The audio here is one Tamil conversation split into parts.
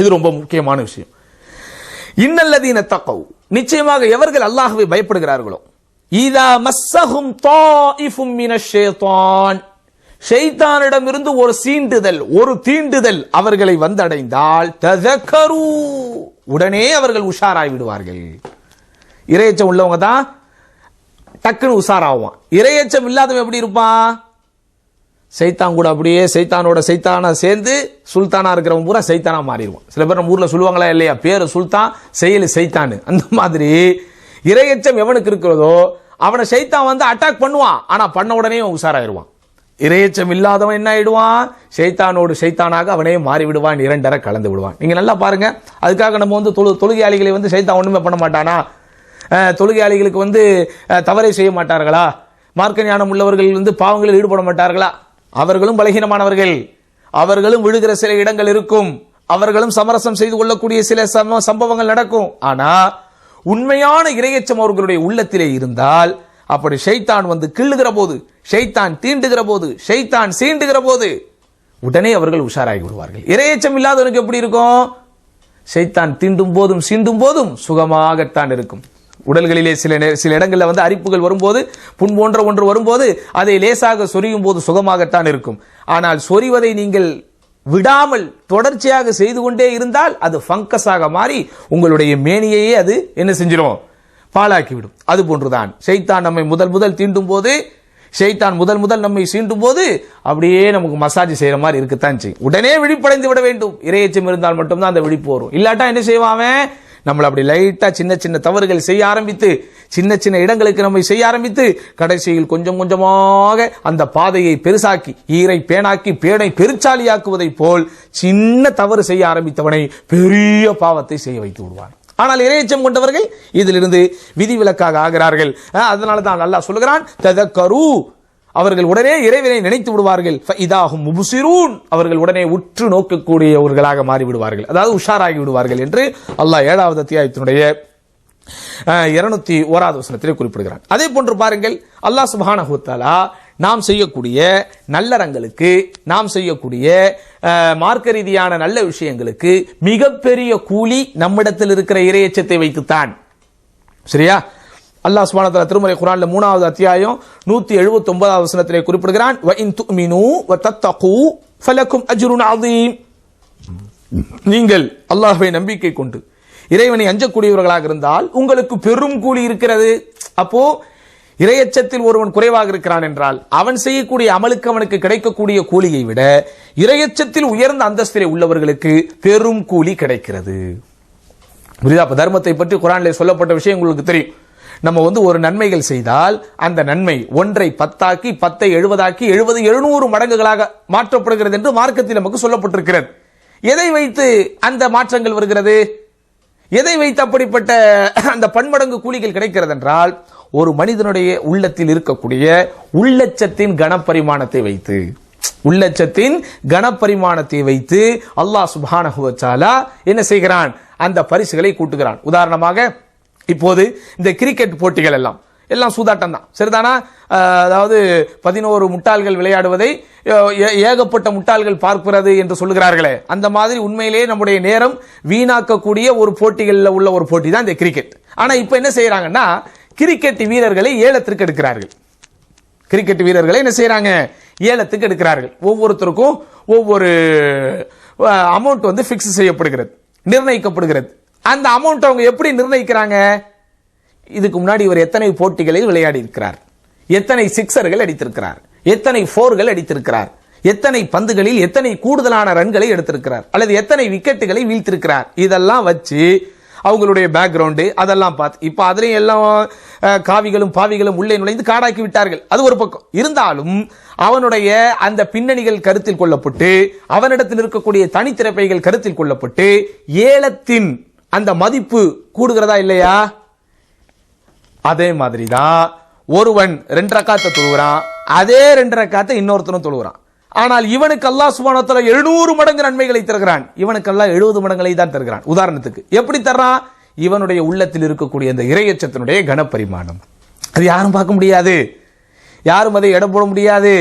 இது ரொம்ப முக்கியமான விஷயம். இன்னல்லதீன தக்கவு நிச்சயமாக எவர்கள் அல்லாஹுவை பயப்படுகிறார்களோ இதா மஸ்ஸஹும் தாயிஃபும் மினஷ் ஷைத்தான். ஷைத்தானிடமிருந்து ஒரு சீண்டுதல் ஒரு தீண்டுதல் அவர்களை வந்தடைந்தால் ததக்கரு. உடனே அவர்கள் உஷாராய் விடுவார்கள் இரையச்சம் உள்ளவங்க தான் டக்குன்னு உஷாராவான் இரையச்சம் இல்லாதவன் எப்படி இருப்பான்? சைத்தான் கூட அப்படியே சைத்தானோட சைத்தானா சேர்ந்து சுல்தானா இருக்கிறவங்க பூரா சைத்தானா மாறிடுவான். சில பேர் நம்ம ஊர்ல சொல்லுவாங்களா இல்லையா? பேரு சுல்தான் செயல் சைத்தானு அந்த மாதிரி இரையச்சம் எவனுக்கு இருக்கிறதோ அவனை சைத்தான் வந்து அட்டாக் பண்ணுவான். ஆனா பண்ண உடனே உஷாராயிருவான். இரையச்சம் இல்லாதவன் என்ன ஆயிடுவான்? சைத்தானோடு சைத்தானாக அவனே மாறி விடுவான் இரண்டரை கலந்து விடுவான். நீங்க நல்லா பாருங்க. அதுக்காக நம்ம வந்து தொழு தொழுகையாளிகளை வந்து சைத்தான் ஒண்ணுமே பண்ண மாட்டானா? தொழுகையாளிகளுக்கு வந்து தவறை செய்ய மாட்டார்களா? மார்க்க ஞானம் உள்ளவர்கள் வந்து பாவங்களில் ஈடுபட மாட்டார்களா? அவர்களும் பலகீனமானவர்கள். அவர்களும் விழுகிற சில இடங்கள் இருக்கும். அவர்களும் சமரசம் செய்து கொள்ளக்கூடிய சில சம- சம்பவங்கள் நடக்கும். ஆனா உண்மையான இரையச்சம் அவர்களுடைய உள்ளத்திலே இருந்தால் அப்படி ஷைத்தான் வந்து கிள்ளுகிற போது ஷைத்தான் தீண்டுகிற போது ஷைத்தான் சீண்டுகிற போது உடனே அவர்கள் உஷாராகி விடுவார்கள். இரையச்சம் இல்லாதவனுக்கு எப்படி இருக்கும்? ஷைத்தான் தீண்டும் போதும் சீண்டும் போதும் சுகமாகத்தான் இருக்கும். உடல்களிலே சில சில இடங்களில் வந்து அரிப்புகள் வரும்போது புண் போன்ற ஒன்று வரும்போது அதை லேசாக சொரியும் போது சுகமாகத்தான் இருக்கும். ஆனால் சொரிவதை நீங்கள் விடாமல் தொடர்ச்சியாக செய்து கொண்டே இருந்தால் அது ஃபங்கஸாக மாறி உங்களுடைய மேனியையே அது என்ன செஞ்சிடும் பாழாக்கிவிடும். அது போன்றுதான். ஷைத்தான் நம்மை முதல் முதல் தீண்டும் போது ஷைத்தான் முதல் முதல் நம்மை சீண்டும் போது அப்படியே நமக்கு மசாஜ் செய்யற மாதிரி இருக்குத்தான் செய்யும். உடனே விழிப்படைந்து விட வேண்டும். இரையச்சம் இருந்தால் மட்டும்தான் அந்த விழிப்பு வரும். இல்லாட்டா என்ன செய்வான் நம்மளை அப்படி லைட்டாக சின்ன சின்ன தவறுகள் செய்ய ஆரம்பித்து சின்ன சின்ன இடங்களுக்கு நம்மை செய்ய ஆரம்பித்து கடைசியில் கொஞ்சம் கொஞ்சமாக அந்த பாதையை பெருசாக்கி ஈரை பேனாக்கி பேனை பெருச்சாலியாக்குவதைப் போல் சின்ன தவறு செய்ய ஆரம்பித்தவனை பெரிய பாவத்தை செய்ய வைத்து விடுவான். ஆனால் இறையச்சம் கொண்டவர்கள் இதிலிருந்து விதிவிலக்காக ஆகிறார்கள். அதனால தான் நல்லா சொல்லுகிறான் ததக்கரு அவர்கள் உடனே இறைவனை நினைத்து விடுவார்கள். இதாகும் முபுசிரூன். அவர்கள் உடனே உற்று நோக்கக்கூடியவர்களாக மாறிவிடுவார்கள். அதாவது உஷாராகி விடுவார்கள் என்று அல்லாஹ் ஏழாவது அத்தியாயத்தினுடைய இருநூத்தி ஓராவது வசனத்திலே குறிப்பிடுகிறார் அதே போன்று பாருங்கள் அல்லாஹ் சுப்ஹானஹு வ நாம் செய்யக்கூடிய நல்லறங்களுக்கு நாம் செய்யக்கூடிய மார்க்க ரீதியான நல்ல விஷயங்களுக்கு மிகப்பெரிய கூலி நம்மிடத்தில் இருக்கிற இரையச்சத்தை வைத்துத்தான். சரியா? அல்லாஹ் சுப்ஹானஹு திருமலை குரான்ல மூணாவது அத்தியாயம் 179 ஒன்பதாவது வசனத்திலே குறிப்பிடுகிறான் துமினு நீங்கள் அல்லாஹுவை நம்பிக்கை கொண்டு இறைவனை அஞ்சக்கூடியவர்களாக இருந்தால் உங்களுக்கு பெரும் கூலி இருக்கிறது. அப்போ இரையச்சத்தில் ஒருவன் குறைவாக இருக்கிறான் என்றால் அவன் செய்யக்கூடிய அமலுக்கு அவனுக்கு கிடைக்கக்கூடிய கூலியை விட இரையச்சத்தில் உயர்ந்த அந்தஸ்திலே உள்ளவர்களுக்கு பெரும் கூலி கிடைக்கிறது. புரியுதா? தர்மத்தை பற்றி குரானிலே சொல்லப்பட்ட விஷயம் உங்களுக்கு தெரியும். நம்ம வந்து ஒரு நன்மைகள் செய்தால் அந்த நன்மை ஒன்றை பத்தாக்கி பத்தை எழுபதாக்கி எழுபது எழுநூறு மடங்குகளாக மாற்றப்படுகிறது என்று மார்க்கத்தில் நமக்கு சொல்லப்பட்டிருக்கிறது. எதை வைத்து அந்த மாற்றங்கள் வருகிறது? எதை வைத்து அப்படிப்பட்ட அந்த பன்மடங்கு கூலிகள் கிடைக்கிறது என்றால் ஒரு மனிதனுடைய உள்ளத்தில் இருக்கக்கூடிய உள்ளச்சத்தின் கனப்பரிமாணத்தை வைத்து உள்ளச்சத்தின் கனப்பரிமாணத்தை வைத்து அல்லாஹ் சுப்ஹானஹு என்ன செய்கிறான்? அந்த பரிசுகளை கூட்டுகிறான். உதாரணமாக இப்போது இந்த கிரிக்கெட் போட்டிகள் எல்லாம். எல்லாம் சூதாட்டம் தான். சரிதானா? அதாவது பதினோரு முட்டாள்கள் விளையாடுவதை ஏ- ஏகப்பட்ட முட்டாள்கள் பார்க்கிறது என்று சொல்லுகிறார்களே. அந்த மாதிரி உண்மையிலேயே நம்முடைய நேரம் வீணாக்கக்கூடிய ஒரு போட்டிகளில் உள்ள ஒரு போட்டி தான் இந்த கிரிக்கெட் ஆனால் இப்போ என்ன செய்கிறாங்கன்னா கிரிக்கெட் வீரர்களை ஏலத்திற்கு எடுக்கிறார்கள். கிரிக்கெட் வீரர்களை என்ன செய்கிறாங்க ஏலத்துக்கு எடுக்கிறார்கள். ஒவ்வொருத்தருக்கும் ஒவ்வொரு அமௌண்ட் வந்து ஃபிக்ஸ் செய்யப்படுகிறது நிர்ணயிக்கப்படுகிறது. அந்த அமௌண்ட் அவங்க எப்படி நிர்ணயிக்கிறாங்க? இதுக்கு முன்னாடி இவர் எத்தனை போட்டிகளில் விளையாடி இருக்கிறார் எத்தனை சிக்ஸர்கள் அடித்திருக்கிறார்? எத்தனை ஃபோர்கள் அடித்திருக்கிறார்? எத்தனை பந்துகளில் எத்தனை கூடுதலான ரன்களை எடுத்திருக்கிறார்? அல்லது எத்தனை விக்கெட்டுகளை வீழ்த்திருக்கிறார்? இதெல்லாம் வச்சு அவங்களுடைய பேக்ரவுண்டு அதெல்லாம் பார்த்து இப்போ அதுலேயும் எல்லாம் காவிகளும் பாவிகளும் உள்ளே நுழைந்து காடாக்கி விட்டார்கள். அது ஒரு பக்கம். இருந்தாலும் அவனுடைய அந்த பின்னணிகள் கருத்தில் கொள்ளப்பட்டு அவனிடத்தில் இருக்கக்கூடிய தனித்திறப்பைகள் கருத்தில் கொள்ளப்பட்டு ஏலத்தின் அந்த மதிப்பு கூடுகிறதா இல்லையா? அதே மாதிரி தான் ஒருவன் ரெண்டு ரக்காத்தை தொழுகிறான் அதே ரெண்டு ரக்காத்தை இன்னொருத்தனும் தொழுகிறான். ஆனால் இவனுக்கு அல்லாஹ் சுபானத்துல எழுநூறு மடங்கு நன்மைகளை தருகிறான். இவனுக்கு அல்லாஹ் எழுபது மடங்களை தான் தருகிறான். உதாரணத்துக்கு எப்படி தர்றான்? இவனுடைய உள்ளத்தில் இருக்கக்கூடிய அந்த இரையச்சத்தினுடைய கனப்பரிமாணம். அது யாரும் பார்க்க முடியாது. யாரும் அதை எடை போட முடியாது.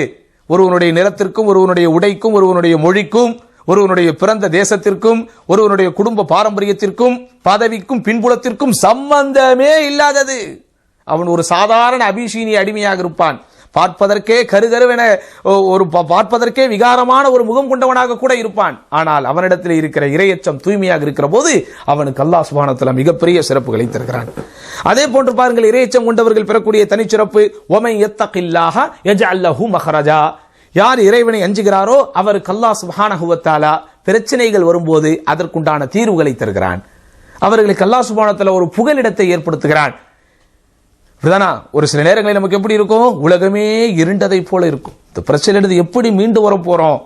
ஒருவனுடைய நிறத்திற்கும் ஒருவனுடைய உடைக்கும் ஒருவனுடைய மொழிக்கும் ஒருவனுடைய பிறந்த தேசத்திற்கும் ஒருவனுடைய குடும்ப பாரம்பரியத்திற்கும் பதவிக்கும் பின்புலத்திற்கும் சம்பந்தமே இல்லாதது. அவன் ஒரு சாதாரண அபிஷீனி அடிமையாக இருப்பான். பார்ப்பதற்கே கருகருவென ஒரு ப- பார்ப்பதற்கே விகாரமான ஒரு முகம் கொண்டவனாக கூட இருப்பான். ஆனால் அவனிடத்தில் இருக்கிற இரையச்சம் தூய்மையாக இருக்கிற போது அவனுக்கு அல்லா சுபானத்தில் மிகப்பெரிய சிறப்புகளை தருகிறான். அதே போன்று பாருங்கள் இரையச்சம் கொண்டவர்கள் பெறக்கூடிய தனிச்சிறப்பு ஒமை எத்தகில்லாக யஜஅல்லஹு மஹராஜா யார் இறைவனை அஞ்சுகிறாரோ அவருக்கு கல்லா சுபானகுவத்தாலா பிரச்சனைகள் வரும்போது அதற்குண்டான தீர்வுகளை தருகிறான். அவர்களுக்கு கல்லா சுபானத்தில் ஒரு புகலிடத்தை ஏற்படுத்துகிறான். இப்படிதானா? ஒரு சில நேரங்களில் நமக்கு எப்படி இருக்கும்? உலகமே இருண்டதை போல இருக்கும். இந்த பிரச்சனையிலிருந்து எப்படி மீண்டு வர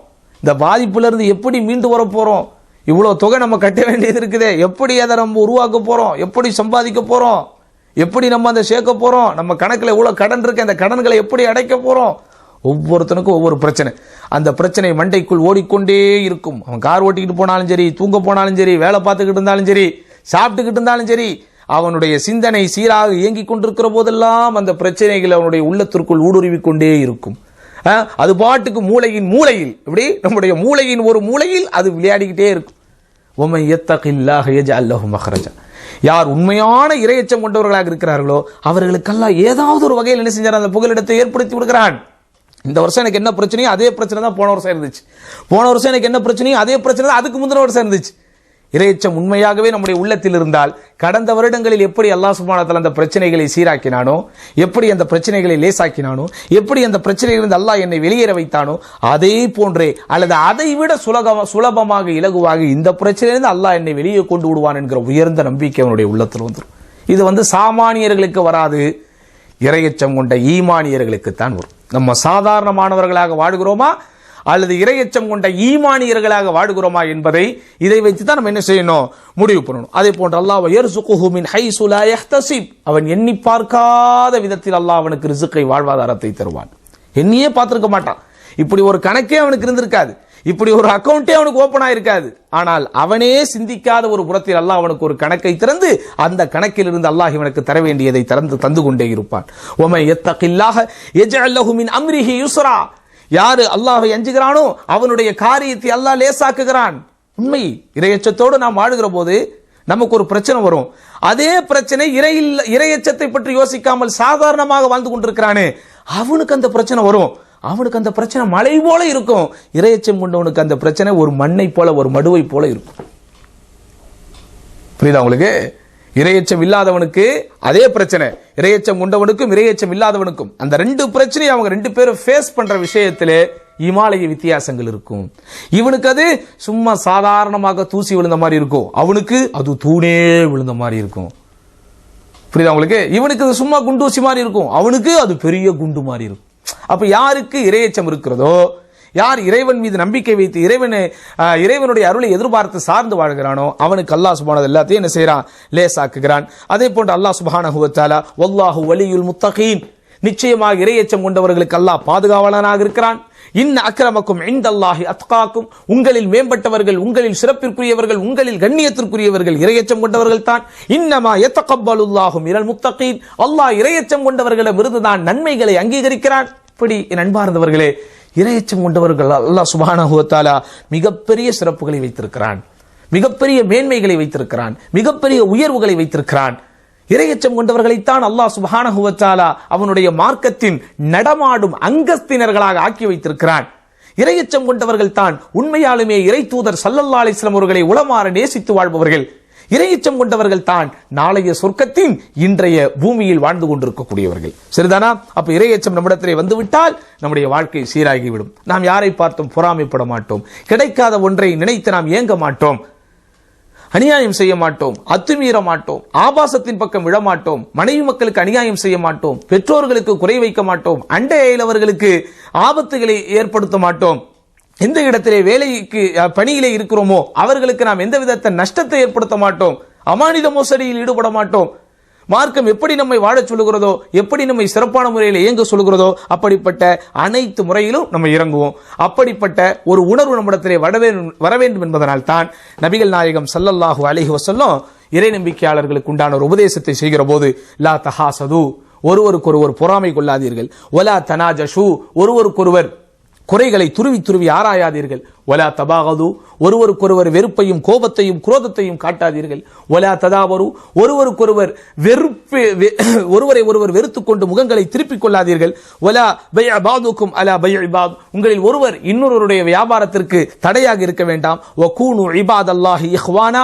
இந்த பாதிப்புல இருந்து எப்படி மீண்டு வர போகிறோம் இவ்வளோ தொகை நம்ம கட்ட வேண்டியது இருக்குதே. எப்படி அதை நம்ம உருவாக்க போகிறோம் எப்படி சம்பாதிக்க போகிறோம் எப்படி நம்ம அதை சேர்க்க போகிறோம் நம்ம கணக்கில் எவ்வளோ கடன் இருக்குது அந்த கடன்களை எப்படி அடைக்க போகிறோம் ஒவ்வொருத்தனுக்கும் ஒவ்வொரு பிரச்சனை. அந்த பிரச்சனை மண்டைக்குள் ஓடிக்கொண்டே இருக்கும். அவன் கார் ஓட்டிக்கிட்டு போனாலும் சரி தூங்க போனாலும் சரி வேலை பார்த்துக்கிட்டு இருந்தாலும் சரி சாப்பிட்டுக்கிட்டு இருந்தாலும் சரி அவனுடைய சிந்தனை சீராக இயங்கிக் கொண்டிருக்கிற போதெல்லாம் அந்த பிரச்சனைகள் அவனுடைய உள்ளத்திற்குள் ஊடுருவிக் கொண்டே இருக்கும் அது பாட்டுக்கு மூளையின் மூளையில். இப்படி நம்முடைய மூளையின் ஒரு மூலையில் அது விளையாடிக்கிட்டே இருக்கும். ஒமை எத்தகில்லாஹ் அல்லஹு மஹரஜா. யார் உண்மையான இரையச்சம் கொண்டவர்களாக இருக்கிறார்களோ அவர்களுக்கெல்லாம் ஏதாவது ஒரு வகையில் என்ன செஞ்சார்? அந்த புகலிடத்தை ஏற்படுத்தி விடுகிறான் இந்த வருஷம் எனக்கு என்ன பிரச்சனையோ அதே பிரச்சனை தான் போன வருஷம் இருந்துச்சு. போன வருஷம் எனக்கு என்ன பிரச்சனையோ அதே பிரச்சனை தான் அதுக்கு முந்தின வருஷம் இருந்துச்சு. இறையச்சம் உண்மையாகவே நம்முடைய உள்ளத்தில் இருந்தால் கடந்த வருடங்களில் எப்படி அல்லாஹ் சுமானத்தில் அந்த பிரச்சனைகளை சீராக்கினானோ எப்படி அந்த பிரச்சனைகளை லேசாக்கினானோ எப்படி அந்த பிரச்சனையிலிருந்து அல்லாஹ் என்னை வெளியேற வைத்தானோ அதே போன்றே அல்லது அதை விட சுலக சுலபமாக இலகுவாக இந்த பிரச்சனையிலிருந்து அல்லாஹ் என்னை வெளியே கொண்டு விடுவான் என்கிற உயர்ந்த நம்பிக்கை அவனுடைய உள்ளத்தில் வந்துடும் இது வந்து சாமானியர்களுக்கு வராது. இரையச்சம் கொண்ட ஈமானியர்களுக்குத்தான் வரும். நம்ம சாதாரணமானவர்களாக வாடுகிறோமா அல்லது இரையச்சம் கொண்ட ஈமானியர்களாக வாடுகிறோமா என்பதை இதை வைத்து தான் நம்ம என்ன செய்யணும்? முடிவு பண்ணணும். அதே போன்று அல்லாஹ் யர்சுகுஹு ஹை சுலா லா அவன் எண்ணி பார்க்காத விதத்தில் அல்லாஹ் அவனுக்கு ரிசுக்கை வாழ்வாதாரத்தை தருவான். எண்ணியே பார்த்திருக்க மாட்டான். இப்படி ஒரு கணக்கே அவனுக்கு இருந்திருக்காது. இப்படி ஒரு அக்கௌண்ட்டே அவனுக்கு ஓப்பன் ஆயிருக்காது. ஆனால் அவனே சிந்திக்காத ஒரு புறத்தில் அல்லாஹ் அவனுக்கு ஒரு கணக்கை திறந்து அந்த கணக்கில் இருந்து அல்லாஹ் இவனுக்கு தர வேண்டியதை திறந்து தந்து கொண்டே இருப்பான். ஒமை எத்தகில்லாக எஜஅல்லஹு அம்ரிஹி யுஸ்ரா. யாரு அல்லாஹை அஞ்சுகிறானோ அவனுடைய காரியத்தை அல்லாஹ் லேசாக்குகிறான். உண்மை இரையச்சத்தோடு நாம் வாழுகிற போது நமக்கு ஒரு பிரச்சனை வரும். அதே பிரச்சனை இறையில் இரையச்சத்தை பற்றி யோசிக்காமல் சாதாரணமாக வாழ்ந்து கொண்டிருக்கிறானே அவனுக்கு அந்த பிரச்சனை வரும். அவனுக்கு அந்த பிரச்சனை மலை போல இருக்கும். இரையச்சம் கொண்டவனுக்கு அந்த பிரச்சனை ஒரு மண்ணை போல ஒரு மடுவை போல இருக்கும். புரியுதா உங்களுக்கு? இரையச்சம் இல்லாதவனுக்கு அதே பிரச்சனை. இரையச்சம் கொண்டவனுக்கும் இரையச்சம் இல்லாதவனுக்கும். அந்த ரெண்டு பிரச்சனையும் அவங்க ரெண்டு பேரும் ஃபேஸ் பண்ற விஷயத்திலே இமாலய வித்தியாசங்கள் இருக்கும். இவனுக்கு அது சும்மா சாதாரணமாக தூசி விழுந்த மாதிரி இருக்கும். அவனுக்கு அது தூணே விழுந்த மாதிரி இருக்கும். புரியுதா உங்களுக்கு? இவனுக்கு அது சும்மா குண்டூசி மாதிரி இருக்கும். அவனுக்கு அது பெரிய குண்டு மாதிரி இருக்கும். அப்போ யாருக்கு இரையச்சம் இருக்கிறதோ யார் இறைவன் மீது நம்பிக்கை வைத்து இறைவனை இறைவனுடைய அருளை எதிர்பார்த்து சார்ந்து வாழ்கிறானோ அவனுக்கு அல்லாஹ் சுபானது எல்லாத்தையும் என்ன செய்கிறான் லேசாக்குகிறான். அதே போன்று அல்லாஹ் சுபானஹு வ தஆலா வலியுல் முத்தகீன். நிச்சயமாக இரையச்சம் கொண்டவர்களுக்கு அல்லாஹ் பாதுகாவலனாக இருக்கிறான். இன்ன அக்கிரமக்கும் இந்தல்லாஹி அத்காக்கும். உங்களில் மேம்பட்டவர்கள் உங்களில் சிறப்பிற்குரியவர்கள் உங்களில் கண்ணியத்திற்குரியவர்கள் இரையச்சம் கொண்டவர்கள் தான். இன்னமா எத்தகப்பலுல்லாஹும் இரல் முத்தகீன். அல்லாஹ் இரையச்சம் கொண்டவர்களிடம் இருந்துதான் நன்மைகளை அங்கீகரிக்கிறான். இப்படி என் அன்பார்ந்தவர்களே இரையச்சம் கொண்டவர்கள் அல்லாஹ் சுபானஹுவத்தாலா மிகப்பெரிய சிறப்புகளை வைத்திருக்கிறான். மிகப்பெரிய மேன்மைகளை வைத்திருக்கிறான். மிகப்பெரிய உயர்வுகளை வைத்திருக்கிறான். இரையச்சம் கொண்டவர்களைத்தான் அல்லாஹ் சுப்ஹானஹு வ அவனுடைய மார்க்கத்தின் நடமாடும் அங்கஸ்தினர்களாக ஆக்கி வைத்திருக்கிறான். இரையச்சம் கொண்டவர்கள் தான் உண்மையாலுமே இறை தூதர் சல்லல்லா அலிஸ்லாம் அவர்களை உளமாற நேசித்து வாழ்பவர்கள். இரையச்சம் கொண்டவர்கள் தான் நாளைய சொர்க்கத்தின் இன்றைய பூமியில் வாழ்ந்து கொண்டிருக்கக்கூடியவர்கள். சரிதானா? அப்ப இரையச்சம் நம்மிடத்திலே வந்துவிட்டால் நம்முடைய வாழ்க்கை சீராகிவிடும். நாம் யாரை பார்த்தும் பொறாமைப்பட மாட்டோம். கிடைக்காத ஒன்றை நினைத்து நாம் ஏங்க மாட்டோம். அநியாயம் செய்ய மாட்டோம் அத்துமீற மாட்டோம் ஆபாசத்தின் பக்கம் விழ மாட்டோம் மனைவி மக்களுக்கு அநியாயம் செய்ய மாட்டோம் பெற்றோர்களுக்கு குறை வைக்க மாட்டோம் அண்டை அயலவர்களுக்கு ஆபத்துகளை ஏற்படுத்த மாட்டோம். எந்த இடத்திலே வேலைக்கு பணியிலே இருக்கிறோமோ அவர்களுக்கு நாம் எந்த விதத்தை நஷ்டத்தை ஏற்படுத்த மாட்டோம். அமானித மோசடியில் ஈடுபட மாட்டோம். மார்க்கம் எப்படி நம்மை வாழச் சொல்லுகிறதோ எப்படி நம்மை சிறப்பான முறையில் இயங்க சொல்லுகிறதோ அப்படிப்பட்ட அனைத்து முறையிலும் நம்ம இறங்குவோம். அப்படிப்பட்ட ஒரு உணர்வு நம்மிடத்திலே வர வேண்டும் வர வேண்டும் என்பதனால் தான் நபிகள் நாயகம் சல்லல்லாஹு அலிஹி வசல்லம் இறை நம்பிக்கையாளர்களுக்கு உண்டான ஒரு உபதேசத்தை செய்கிற போது லா தஹாசது ஒருவருக்கொருவர் பொறாமை கொள்ளாதீர்கள். ஒலா தனாஜஷு ஒருவருக்கொருவர் குறைகளை துருவி துருவி ஆராயாதீர்கள். ஒலா தபாகது ஒருவருக்கொருவர் வெறுப்பையும் கோபத்தையும் குரோதத்தையும் காட்டாதீர்கள். ஒலா ததாவரு ஒருவருக்கொருவர் வெறுப்பு ஒருவரை ஒருவர் வெறுத்துக் கொண்டு முகங்களை திருப்பிக் கொள்ளாதீர்கள். ஒலா பை பாதுக்கும் அலா பை இபாத் உங்களில் ஒருவர் இன்னொருவருடைய வியாபாரத்திற்கு தடையாக இருக்க வேண்டாம். வகூனு இபாத் அல்லாஹி இஹ்வானா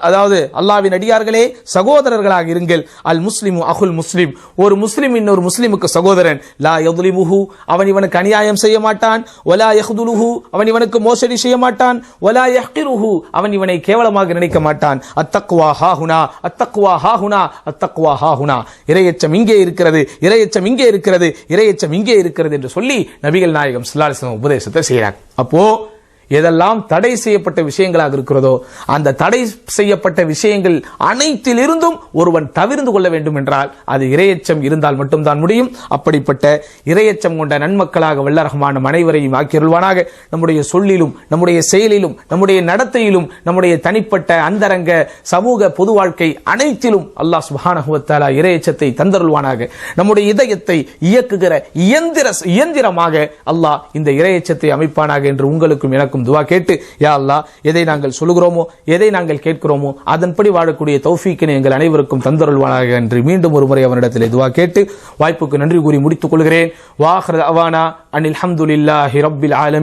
அதாவது அல்லாவின் அடியார்களே சகோதரர்களாக இருங்கள். அல் முஸ்லிமு அகுல் முஸ்லிம். ஒரு முஸ்லிம் இன்னொரு முஸ்லிமுக்கு சகோதரன். லா யதுலிமுஹு அவன் இவனுக்கு அநியாயம் செய்ய மாட்டான். ஒலா யஹ்துலுஹு அவன் இவனுக்கு மோசடி செய்ய மாட்டான். ஒலா யஹ்கிருஹு. அவன் இவனை கேவலமாக நினைக்க மாட்டான். அத்தக்வா ஹாஹுனா. அத்தக்குவா ஹாஹுனா. அத்தக்வா ஹாஹுனா. இரையச்சம் இங்கே இருக்கிறது. இரையச்சம் இங்கே இருக்கிறது. இரையச்சம் இங்கே இருக்கிறது என்று சொல்லி நபிகள் நாயகம் ஸல்லல்லாஹு உபதேசத்தை செய்கிறார். அப்போ எதெல்லாம் தடை செய்யப்பட்ட விஷயங்களாக இருக்கிறதோ அந்த தடை செய்யப்பட்ட விஷயங்கள் அனைத்திலிருந்தும் ஒருவன் தவிர்ந்து கொள்ள வேண்டும் என்றால் அது இரையச்சம் இருந்தால் மட்டும்தான் முடியும். அப்படிப்பட்ட இரையச்சம் கொண்ட நன்மக்களாக வல்லரகமான அனைவரையும் ஆக்கியருள்வானாக. நம்முடைய சொல்லிலும் நம்முடைய செயலிலும் நம்முடைய நடத்தையிலும் நம்முடைய தனிப்பட்ட அந்தரங்க சமூக பொது வாழ்க்கை அனைத்திலும் அல்லாஹ் சுப்ஹானஹு இரையச்சத்தை தந்தருள்வானாக. நம்முடைய இதயத்தை இயக்குகிற இயந்திர இயந்திரமாக அல்லாஹ் இந்த இரையச்சத்தை அமைப்பானாக என்று உங்களுக்கும் எனக்கும் துவா கேட்டு யா அல்லாஹ் எதை நாங்கள் சொல்லுகிறோமோ எதை நாங்கள் கேட்கிறோமோ அதன்படி வாழக்கூடிய தௌஃபீக்கினை எங்கள் அனைவருக்கும் தந்தருள்வானாக என்று மீண்டும் ஒரு முறை அவனிடத்தில் துவா கேட்டு வாய்ப்புக்கு நன்றி கூறி முடித்துக் கொள்கிறேன். வாஹர் அவானா அனில் ஹம்துலில்லாஹி ரப்பில் ஆலம்